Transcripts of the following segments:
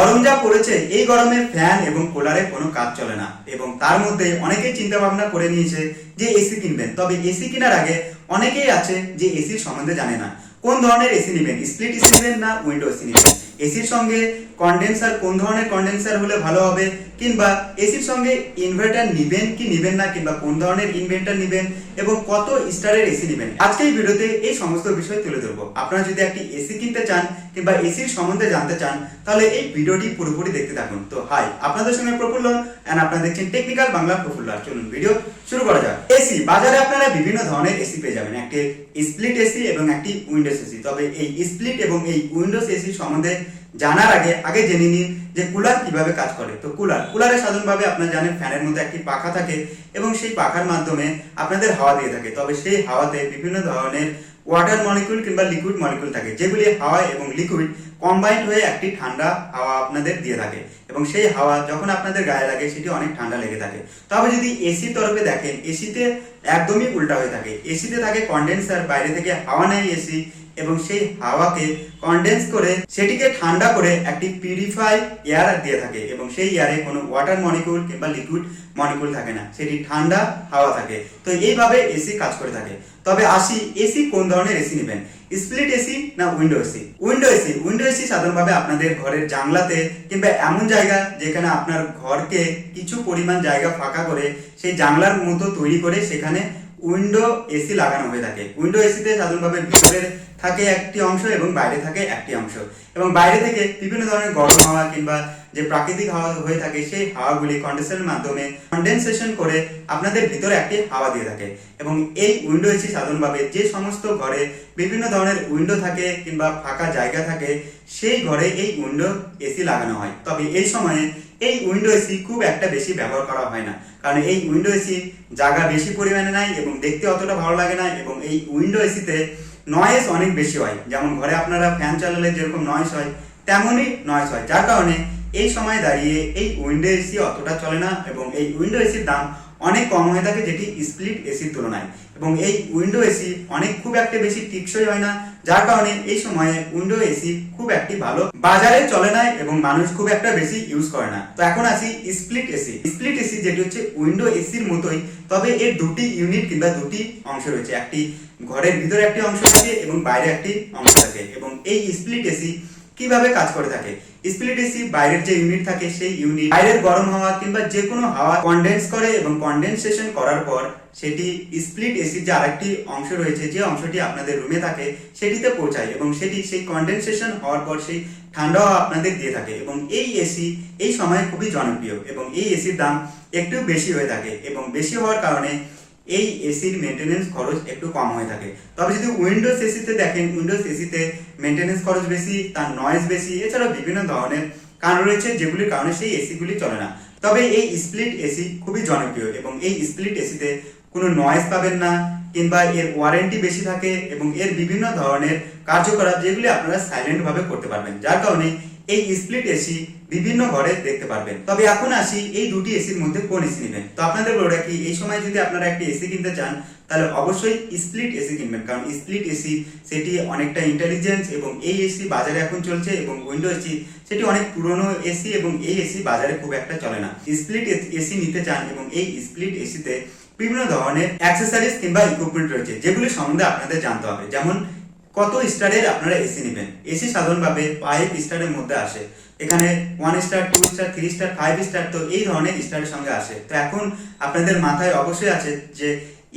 গরম যা পড়েছে, এই গরমে ফ্যান এবং কুলারে কোনো কাজ চলে না। এবং তার মধ্যে অনেকেই চিন্তা ভাবনা করে নিয়েছে যে এসি কিনবেন। তবে এসি কেনার আগে অনেকেই আছে যে এসির সম্বন্ধে জানে না। কোন ধরনের এসি নেবেন? স্প্লিট এসি নেবেন না উইন্ডো এসি নেবেন? এসির সঙ্গে কন্ডেন্সার কোন ধরনের কন্ডেন্সার হলে ভালো হবে? কিংবা এসির সঙ্গে ইনভার্টার নিবেন কি নিবেন না? কিংবা কোন ধরনের ইনভার্টার নিবেন? এবং কত স্টারের এসি নেবেন? আজকে এই ভিডিওতে এই সমস্ত বিষয় তুলে ধরবো। আপনারা যদি একটি এসি কিনতে চান কিংবা এসির সম্বন্ধে জানতে চান, তাহলে এই ভিডিওটি পুরোপুরি দেখতে থাকুন। তো হাই আপনাদের সঙ্গে প্রফুল্ল এন্ড আপনারা দেখছেন টেকনিক্যাল বাংলা প্রফুল্ল চলুন ভিডিও শুরু করা যাক। এসি বাজারে আপনারা বিভিন্ন ধরনের এসি পেয়ে যাবেন। একটি স্প্লিট এসি এবং একটি উইন্ডোজ এসি তবে এই স্প্লিট এবং এই উইন্ডোজ এসি সম্বন্ধে জানার আগে আগে জেনে নিন যে কুলার কীভাবে কাজ করে। তো কুলার কুলারে সাধারণভাবে আপনারা জানেন ফ্যানের মধ্যে একটি পাখা থাকে এবং সেই পাখার মাধ্যমে আপনাদের হাওয়া দিয়ে থাকে। তবে সেই হাওয়াতে বিভিন্ন ধরনের ওয়াটার মলিকুল কিংবা লিকুইড মলিকুল থাকে। যেগুলি হাওয়া এবং লিকুইড কম্বাইন্ড হয়ে একটি ঠান্ডা হাওয়া আপনাদের দিয়ে থাকে। এবং সেই হাওয়া যখন আপনাদের গায়ে লাগে, সেটি অনেক ঠান্ডা লেগে থাকে। তবে যদি এসির তরফে দেখেন এসিতে একদমই উল্টা হয়ে থাকে। এসিতে থাকে কন্ডেন্সার বাইরে থেকে হাওয়া নেয় এসি এবং সেই হাওয়াকে কন্ডেন্স করে সেটিকে ঠান্ডা করে একটি পিউরিফাই এয়ার দিয়ে থাকে এবং সেই এয়ারে কোনো ওয়াটার মলিকুল কিংবা লিকুইড মলিকুল থাকে না। সেটি ঠান্ডা হাওয়া থাকে। তো এইভাবে এসি কাজ করে থাকে। তবে আসি এসি কোন ধরনের এসি নেবেন? স্প্লিট এসি না window AC window AC window AC সাধারণভাবে আপনাদের ঘরের জানলাতে কিংবা এমন জায়গা যেখানে আপনার ঘরকে কিছু পরিমাণ জায়গা ফাঁকা করে সেই জানলার মতো তৈরি করে সেখানে উইন্ডো এসি লাগানো হয়ে থাকে। উইন্ডো এসিতে সাধারণভাবে ভিতরের থাকে একটি অংশ এবং বাইরে থাকে একটি অংশ। এবং বাইরে থেকে বিভিন্ন ধরনের গরম হাওয়া কিংবা যে প্রাকৃতিক হাওয়া হয়ে থাকে, সেই হাওয়াগুলি কন্ডেন্সারের মাধ্যমে কন্ডেনসেশন করে আপনাদের ভিতরে একটি হাওয়া দিয়ে থাকে। এবং এই উইন্ডো এসি সাধারণভাবে যে সমস্ত ঘরে বিভিন্ন ধরনের উইন্ডো থাকে কিংবা ফাঁকা জায়গা থাকে, সেই ঘরে এই উইন্ডো এসি লাগানো হয়। তবে এই সময়ে এই উইন্ডো এসি খুব একটা বেশি ব্যবহার করা হয় না। কারণ এই উইন্ডো এসি জায়গা বেশি পরিমাণে নাই এবং দেখতে অতটা ভালো লাগে না এবং এই উইন্ডো এসিতে নয়েস অনেক বেশি হয়। যেমন ঘরে আপনারা ফ্যান চালালে যেরকম নয়েস হয়, তেমনই নয়েস হয়। যার কারণে এই সময় দাঁড়িয়ে এই উইন্ডো এসি অতটা চলে না এবং এই উইন্ডো এসির দাম অনেক কম হয়ে থাকে যেটি স্প্লিট এসির তুলনায়। এবং এই উইন্ডো এসি অনেক খুব একটা বেশি টিকসই হয় না, যার কারণে এই সময়ে উইন্ডো এসি খুব একটি ভালো। বাজারে চলে না এবং মানুষ খুব একটা বেশি ইউজ করে না। তো এখন আসি স্প্লিট এসি স্প্লিট এসি যেটি হচ্ছে উইন্ডো এসির মতোই, তবে এর দুটি ইউনিট কিংবা দুটি অংশ রয়েছে। একটি ঘরের ভিতরে একটি অংশ থাকে এবং বাইরে একটি অংশ থাকে। এবং এই স্প্লিট এসি কীভাবে কাজ করে থাকে? স্প্লিট এসি বাইরের যে ইউনিট থাকে সেই ইউনিট, বাইরের গরম হাওয়া কিংবা যে কোনো হাওয়া কন্ডেন্স করে এবং কন্ডেনসেশন করার পর সেটি স্প্লিট এসির যে আরেকটি অংশ রয়েছে, যে অংশটি আপনাদের রুমে থাকে, সেটিতে পৌঁছায় এবং সেটি সেই কন্ডেনসেশন হওয়ার পর সেই ঠান্ডা হাওয়া আপনাদের দিয়ে থাকে এবং এই এসি এই সময় খুবই জনপ্রিয় এবং এই এসির দাম একটু বেশি হয়ে থাকে এবং বেশি হওয়ার কারণে এই এসির মেনটেনেন্স খরচ একটু কম হয়ে থাকে। তবে যদি উইন্ডোজ এসিতে দেখেন উইন্ডোজ এসিতে মেনটেনেন্স খরচ বেশি, তার নয়েজ বেশি, এছাড়াও বিভিন্ন ধরনের কারণ রয়েছে যেগুলির কারণে সেই এসিগুলি চলে না। তবে এই স্প্লিট এসি খুবই জনপ্রিয় এবং এই স্প্লিট এসিতে কোনো নয়েজ পাবেন না, কিংবা এর ওয়ারেন্টি বেশি থাকে এবং এর বিভিন্ন ধরনের কার্যকলাপ যেগুলি আপনারা সাইলেন্টভাবে করতে পারবেন। যার কারণে এই স্প্লিট এসি বিভিন্ন ঘরে দেখতে পারবেন। তবে এখন আসি এই দুটি এসির মধ্যে কোন এসি নেবেন? তো আপনাদের বলে রাখি, এই সময় যদি আপনারা একটি এসি কিনতে চান, তাহলে অবশ্যই স্প্লিট এসি কিনবেন। কারণ স্প্লিট এসি সেটি অনেকটা ইন্টেলিজেন্স এবং এই এসি বাজারে এখন চলছে এবং উইন্ডো এসি সেটি অনেক পুরনো এসি এবং এই এসি বাজারে খুব একটা চলে না। স্প্লিট এসি নিতে চান এবং এই স্প্লিট এসিতে বিভিন্ন ধরনের অ্যাক্সেসরিজ কিংবা ইকুইপমেন্ট রয়েছে, যেগুলি সম্বন্ধে আপনাদের জানতে হবে। যেমন কত স্টারের আপনারা এসি নেবেন? এসি সাধারণভাবে ফাইভ স্টারের মধ্যে আসে। এখানে one star two star three star five star তো এই ধরনের স্টারের সঙ্গে আসে। তো এখন আপনাদের মাথায় অবশ্যই আছে যে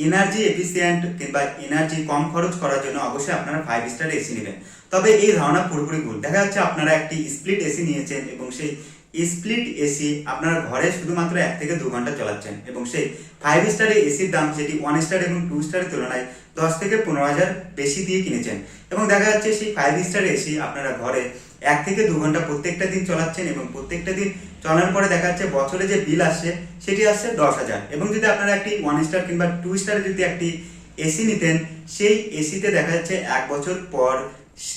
এনার্জি এফিসিয়েন্ট কিংবা এনার্জি কম খরচ করার জন্য অবশ্যই আপনারা ফাইভ স্টার এসি নেবেন। তবে এই ধারণা পুরোপুরি ভুল। দেখা যাচ্ছে আপনারা একটি স্প্লিট এসি নিয়েছেন এবং সেই স্প্লিট এসি আপনার ঘরে শুধুমাত্র এক থেকে দু ঘণ্টা চালাচ্ছেন এবং সেই ফাইভ স্টারের এসির দাম সেটি ওয়ান স্টার এবং টু স্টারের তুলনায় দশ থেকে পনেরো হাজার বেশি দিয়ে কিনেছেন। এবং দেখা যাচ্ছে সেই ফাইভ স্টার এসি আপনারা ঘরে এক থেকে দু ঘণ্টা প্রত্যেকটা দিন চালাচ্ছেন এবং প্রত্যেকটা দিন চলার পরে দেখা যাচ্ছে বছরে যে বিল আসছে সেটি আসছে দশ হাজার। এবং যদি আপনারা একটি ওয়ান স্টার কিংবা টু স্টার যদি একটি এসি নিতেন, সেই এসিতে দেখা যাচ্ছে এক বছর পর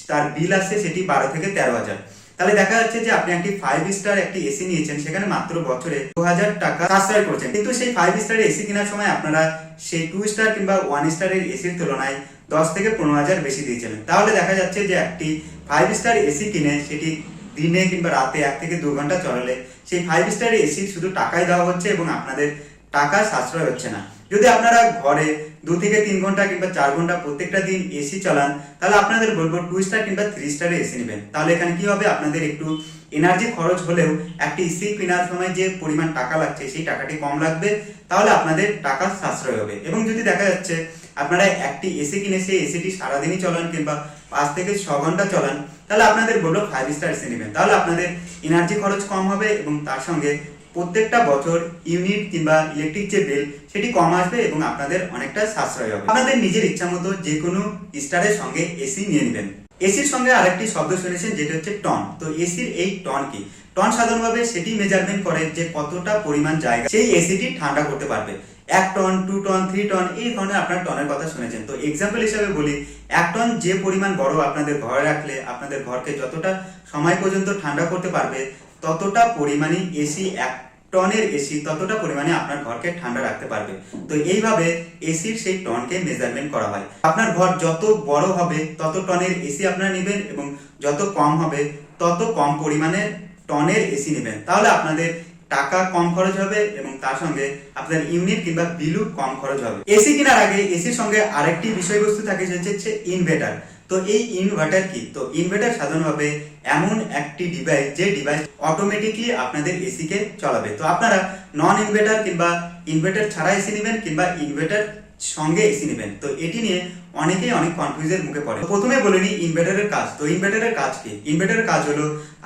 তার বিল আসছে সেটি বারো থেকে তেরো হাজার। তাহলে দেখা যাচ্ছে যে আপনি একটি ফাইভ স্টার একটি এসি নিয়েছেন, সেখানে মাত্র বছরে দু হাজার টাকা সাশ্রয় করছেন। কিন্তু সেই ফাইভ স্টার এসি কেনার সময় আপনারা সেই টু স্টার কিংবা ওয়ান স্টারের এসির তুলনায় দশ থেকে পনেরো হাজার বেশি দিয়েছিলেন। তাহলে দেখা যাচ্ছে যে একটি ফাইভ স্টার এসি কিনে সেটি দিনে কিংবা রাতে এক থেকে দু ঘণ্টা চলালে সেই ফাইভ স্টার এসি শুধু টাকাই দেওয়া হচ্ছে এবং আপনাদের টাকা সাশ্রয় হচ্ছে না। যদি আপনারা ঘরে দু থেকে তিন ঘণ্টা কিংবা চার ঘণ্টা প্রত্যেকটা দিন এসি চালান, তাহলে আপনাদের বলব টু স্টার কিংবা থ্রি স্টারে এসি নেবেন। তাহলে এখানে কি হবে? আপনাদের একটু এনার্জি খরচ হলেও একটি এসি কেনার সময় যে পরিমাণ টাকা লাগছে, সেই টাকাটি কম লাগবে, তাহলে আপনাদের টাকা সাশ্রয় হবে। এবং যদি দেখা যাচ্ছে আপনারা একটি এসি কিনে সেই এসিটি সারাদিনই চলান কিংবা পাঁচ থেকে ছ ঘণ্টা চলান, তাহলে আপনাদের বলব ফাইভ স্টার এসি নেবেন। তাহলে আপনাদের এনার্জি খরচ কম হবে এবং তার সঙ্গে প্রত্যেকটা বছর ইউনিট কিংবা ইলেকট্রিক যে বিল সেটি কম আসবে এবং আপনাদের অনেকটা সাশ্রয় হবে। আপনাদের নিজের ইচ্ছা মতো যে কোনো স্টারের সঙ্গে এসি নিয়ে নেবেন। এসির সঙ্গে আরেকটি শব্দ শুনেছেন, যেটা হচ্ছে টন তো এসির এই টন কি? টন সাধারণভাবে সেটি মেজারমেন্ট করে যে কতটা পরিমাণ জায়গা সেই এসিটি ঠান্ডা করতে পারবে। এক ton two ton three ton এই ধরনের আপনার টনের কথা শুনেছেন। তো এক্সাম্পল হিসাবে বলি, এক টন যে পরিমাণ বড় আপনাদের ঘরে রাখলে, আপনাদের ঘরকে যতটা সময় পর্যন্ত ঠান্ডা করতে পারবে, ততটা পরিমাণে এসি এক টনের এসি ততটা পরিমাণে আপনার ঘরকে ঠান্ডা রাখতে পারবে। তো এইভাবে এসির সেই টনকে মেজারমেন্ট করা হয়। আপনার ঘর যত বড় হবে, তত টনের এসি আপনারা নেবেন এবং যত কম হবে, তত কম পরিমাণে টনের এসি নেবেন। তাহলে আপনাদের টাকা কম খরচ হবে এবং তার সঙ্গে আপনার ইউনিট কিংবা বিলও কম খরচ হবে। এসি কেনার আগে এসির সঙ্গে আরেকটি বিষয়বস্তু থাকে, সেটা হচ্ছে ইনভার্টার তো এই ইনভার্টার কি? তো ইনভার্টার সাধারণভাবে এমন একটি ডিভাইস যে ডিভাইস অটোমেটিকলি আপনাদের এসি কে চালাবে। তো আপনারা নন ইনভার্টার কিংবা ইনভার্টার ছাড়া এসি নেবেন কিংবা ইনভার্টার সঙ্গে এসি নেবেন। তো এটি নিয়ে অনেকেই অনেক কনফিউজের মুখে পড়ে। প্রথমে বলে নিই ইনভার্টারের কাজ। তো ইনভার্টারের কাজ কি? ইনভার্টারের কাজ হলো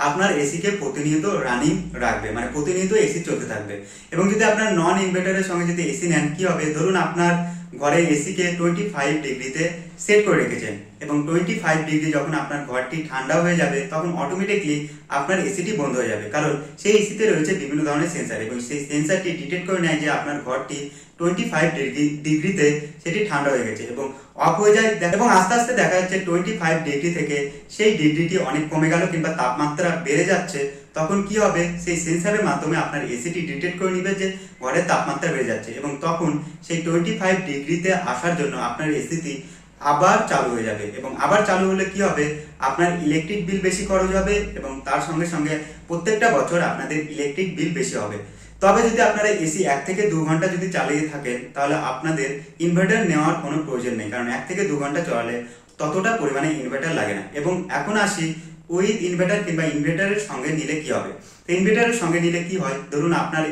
আপনার এসি কে প্রতিনিয়ত রানিং রাখবে মানে প্রতিনিয়ত এসি চলতে থাকবে। এবং যদি আপনার নন ইনভার্টারের সঙ্গে যদি এসি নেন, কি হবে? ধরুন আপনার ঘরে এসি কে টোয়েন্টি ফাইভ ডিগ্রিতে সেট করে রেখেছেন এবং টোয়েন্টি ফাইভ ডিগ্রি যখন আপনার ঘরটি ঠান্ডা হয়ে যাবে, তখন অটোমেটিকলি আপনার এসিটি বন্ধ হয়ে যাবে। কারণ সেই এসিতে রয়েছে বিভিন্ন ধরনের সেন্সার এবং সেই সেন্সারটি ডিটেক্ট করে নেয় যে আপনার ঘরটি টোয়েন্টি ফাইভ ডিগ্রি ডিগ্রিতে সেটি ঠান্ডা হয়ে গেছে এবং অফ হয়ে যায়। এবং আস্তে আস্তে দেখা যাচ্ছে টোয়েন্টি ফাইভ ডিগ্রি থেকে সেই ডিগ্রিটি অনেক কমে গেল কিংবা তাপমাত্রা বেড়ে যাচ্ছে। তখন কি হবে? সেই সেন্সারের মাধ্যমে আপনার এসিটি ডিটেক্ট করে নিবে যে ঘরের তাপমাত্রা বেড়ে যাচ্ছে এবং তখন সেই টোয়েন্টি ফাইভ ডিগ্রিতে আসার জন্য আপনার এসিটি আবার চালু হয়ে যাবে এবং আবার চালু হলে কি হবে? আপনার ইলেকট্রিক বিল বেশি খরচ হবে এবং তার সঙ্গে সঙ্গে প্রত্যেকটা বছর আপনাদের ইলেকট্রিক বিল বেশি হবে। তবে যদি আপনারা এসি এক থেকে দু ঘণ্টা যদি চালিয়ে থাকেন, তাহলে আপনাদের ইনভার্টার নেওয়ার কোনো প্রয়োজন নেই। কারণ এক থেকে দু ঘণ্টা চলালে ততটা পরিমাণে ইনভার্টার লাগে না। এবং এখন আসি উইথ ইনভার্টার কিংবা ইনভার্টারের সঙ্গে নিলে কি হবে? ইনভার্টারের সঙ্গে নিলে কি হয়? ধরুন আপনার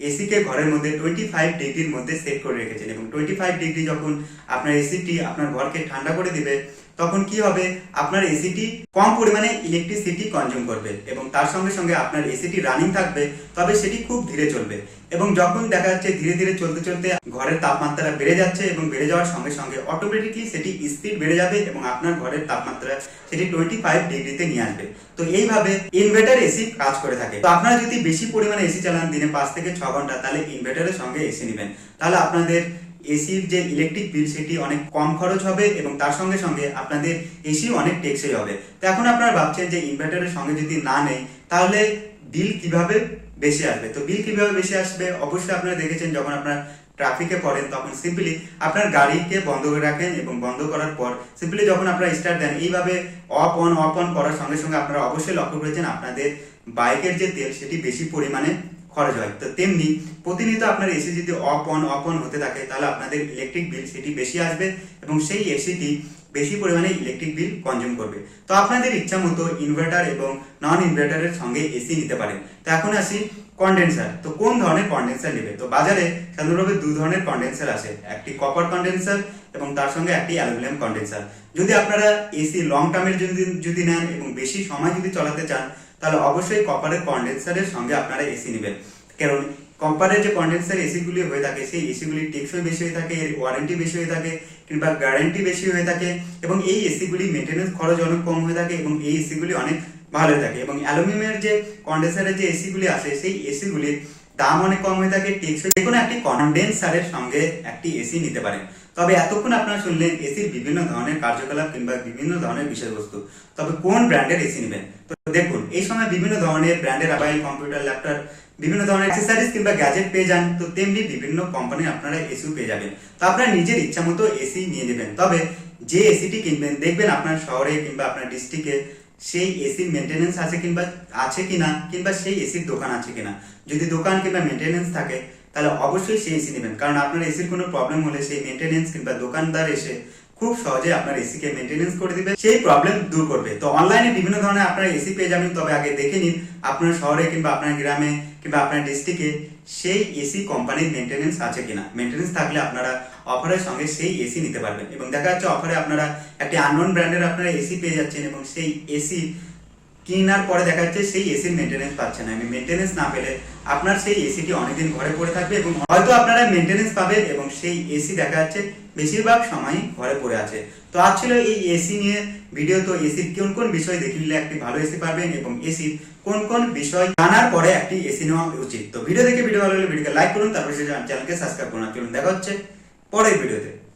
এসি কে ঘরের মধ্যে টোয়েন্টি ফাইভ ডিগ্রির মধ্যে সেট করে রেখেছেন এবং টোয়েন্টি ফাইভ ডিগ্রি যখন আপনার এসিটি আপনার ঘরকে ঠান্ডা করে দিবে তখন কি হবে? আপনার এসিটি কম পরিমাণে ইলেকট্রিসিটি কনজিউম করবে এবং তার সঙ্গে সঙ্গে আপনার এসিটি রানিং থাকবে, তবে সেটি খুব ধীরে চলবে। এবং যখন দেখা যাচ্ছে ধীরে ধীরে চলতে চলতে ঘরের তাপমাত্রা বেড়ে যাচ্ছে এবং বেড়ে যাওয়ার সঙ্গে সঙ্গে অটোমেটিকলি সেটি স্পিড বেড়ে যাবে এবং আপনার ঘরের তাপমাত্রা সেটি টোয়েন্টি ফাইভ ডিগ্রিতে নিয়ে আসবে। তো এইভাবে ইনভার্টার এসি কাজ করে থাকে। তো আপনারা যদি বেশি পরিমাণে এসি চালান দিনে পাঁচ থেকে ছ ঘণ্টা, তাহলে ইনভার্টারের সঙ্গে এসি নেবেন। তাহলে আপনাদের এসির যে ইলেকট্রিক বিল সেটি অনেক কম খরচ হবে এবং তার সঙ্গে সঙ্গে আপনাদের এসি অনেক টেকসই হবে। তো এখন আপনারা ভাবছেন যে ইনভার্টারের সঙ্গে যদি না নেই, তাহলে বিল কীভাবে বেশি আসবে? তো বিল কীভাবে বেশি আসবে? অবশ্যই আপনারা দেখেছেন যখন আপনার ট্রাফিকে পড়েন, তখন সিম্পলি আপনার গাড়িকে বন্ধ করে রাখেন এবং বন্ধ করার পর সিম্পলি যখন আপনারা স্টার্ট দেন, এইভাবে অফ অন অফ অন করার সঙ্গে সঙ্গে আপনারা অবশ্যই লক্ষ্য করেছেন আপনাদের বাইকের যে তেল সেটি বেশি পরিমাণে খরচ হয় তো তেমনি প্রতিনিয়ত আপনার এসি যদি অফ অন অফ অন হতে থাকে, তাহলে আপনাদের ইলেকট্রিক বিল সেটি বেশি আসবে এবং সেই এসিটি বেশি পরিমাণে ইলেকট্রিক বিল কনজিউম করবে। তো আপনাদের ইচ্ছা মতো ইনভার্টার এবং নন ইনভার্টারের সঙ্গে এসি নিতে পারেন। তো এখন আসি কন্ডেন্সার তো কোন ধরনের কন্ডেন্সার নেবে? তো বাজারে সাধারণভাবে দু ধরনের কন্ডেন্সার আছে। একটি কপার কন্ডেন্সার এবং তার সঙ্গে একটি অ্যালুমিনিয়াম কন্ডেন্সার যদি আপনারা এসি লং টার্মের যদি যদি নেন এবং বেশি সময় যদি চালাতে চান, তাহলে অবশ্যই কপারের কন্ডেন্সারের সঙ্গে আপনারা এসি নেবেন। কারণ কম্পারের যে কন্ডেন্সার এসিগুলি হয়ে থাকে, সেই এসিগুলি টেকসই বেশি হয়ে থাকে, এর ওয়ারেন্টি বেশি হয়ে থাকে, কিংবা গ্যারান্টি বেশি হয়ে থাকে, এবং এই এসিগুলি মেনটেন্যান্স খরচ অনেক কম হয়ে থাকে, এবং এই এসিগুলি অনেক ভালো থাকে। এবং অ্যালুমিনিয়ামের যে কন্ডেন্সারের যে এসিগুলি আছে, সেই এসিগুলির দাম অনেক কম হয়ে থাকে। টেকসই যে কোনো একটি কন্ডেন্সারের সঙ্গে একটি এসি নিতে পারেন। তবে এতক্ষণ আপনারা শুনলেন এসির বিভিন্ন ধরনের কার্যকলাপ কিংবা বিভিন্ন ধরনের বিষয়বস্তু। তবে কোন ব্র্যান্ডের এসি নেবেন? তো দেখুন, এই সময় বিভিন্ন ধরনের ব্র্যান্ডের মোবাইল কম্পিউটার ল্যাপটপ বিভিন্ন ধরনের অ্যাক্সেসরিজ কিংবা গ্যাজেট পেয়ে যান, তো তেমনি বিভিন্ন কোম্পানি আপনারা এসিও পেয়ে যাবেন। তো আপনারা নিজের ইচ্ছা মতো এসি নিয়ে নেবেন। তবে যে এসিটি কিনবেন, দেখবেন আপনার শহরে কিংবা আপনার ডিস্ট্রিক্টে সেই এসির মেনটেনেন্স আছে কিংবা আছে কিনা, কিংবা সেই এসির দোকান আছে কিনা। যদি দোকান কিংবা মেনটেনেন্স থাকে, তাহলে অবশ্যই সেই এসি নেবেন। কারণ আপনার এসির কোনো প্রবলেম হলে সেই মেনটেনেন্স কিংবা দোকানদার এসে খুব সহজে আপনার এসিকে মেনটেনেন্স করে দিবে, সেই প্রবলেম দূর করবে। তো অনলাইনে বিভিন্ন ধরনের আপনার এসি পেয়ে যাবেন, তবে আগে দেখে নিন আপনার শহরে কিংবা আপনার গ্রামে কিংবা আপনার ডিস্ট্রিক্টে সেই এসি কোম্পানির মেনটেনেন্স আছে কিনা। মেনটেনেন্স থাকলে আপনারা অফারের সঙ্গে সেই এসি নিতে পারবেন। এবং দেখা যাচ্ছে অফারে আপনারা একটি আননোন ব্র্যান্ডের আপনারা এসি পেয়ে যাচ্ছেন এবং সেই এসি কেনার পরে দেখা যাচ্ছে সেই এসির মেনটেনেন্স পাচ্ছে না। আমি মেনটেনেন্স না পেলে আপনার সেই এসিটি অনেকদিন ঘরে পড়ে থাকবে এবং হয়তো আপনারা মেনটেনেন্স পাবেন এবং সেই এসি দেখা যাচ্ছে বেশিরভাগ সময়ই ঘরে পড়ে আছে। তো আজ ছিল এই এসি নিয়ে ভিডিও তো এসির কোন কোন বিষয় দেখে নিলে একটি ভালো এসি পাবেন এবং এসির কোন কোন বিষয় জানার পরে একটি এসি নেওয়া উচিত। তো ভিডিও দেখে ভিডিও ভালো লাগলে ভিডিওকে লাইক করুন, তারপর চ্যানেলকে সাবস্ক্রাইব করুন। চলুন, দেখা হচ্ছে পরের ভিডিওতে।